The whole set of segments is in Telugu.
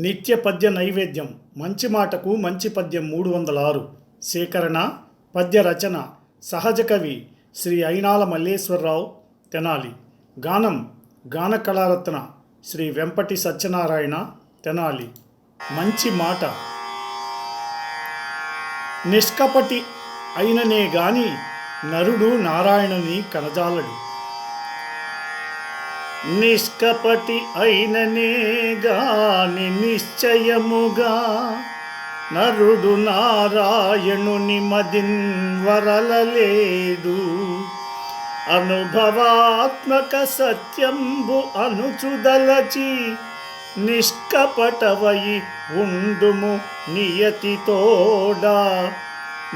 నిత్య పద్య నైవేద్యం. మంచి మాటకు మంచి పద్యం మూడు వందల ఆరు సేకరణ పద్య రచన సహజ కవి శ్రీ అయినాల మల్లేశ్వరరావు తెనాలి. గానం గాన కళారత్న శ్రీ వెంపటి సత్యనారాయణ తెనాలి. మంచి మాట. నిష్కపటి అయిననే గాని నరుడు నారాయణుని కనజాలడు. నిష్కపటి అయిననే గాని నిశ్చయముగా నరుడు నారాయణుని మదిన్ వరలలేడు అనుభవాత్మక సత్యంబు అనుచుదలచి నిష్కపటవయి ఉండుము నియతితోడా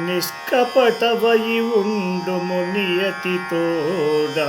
నిష్కపటవయి ఉండుము నియతితోడా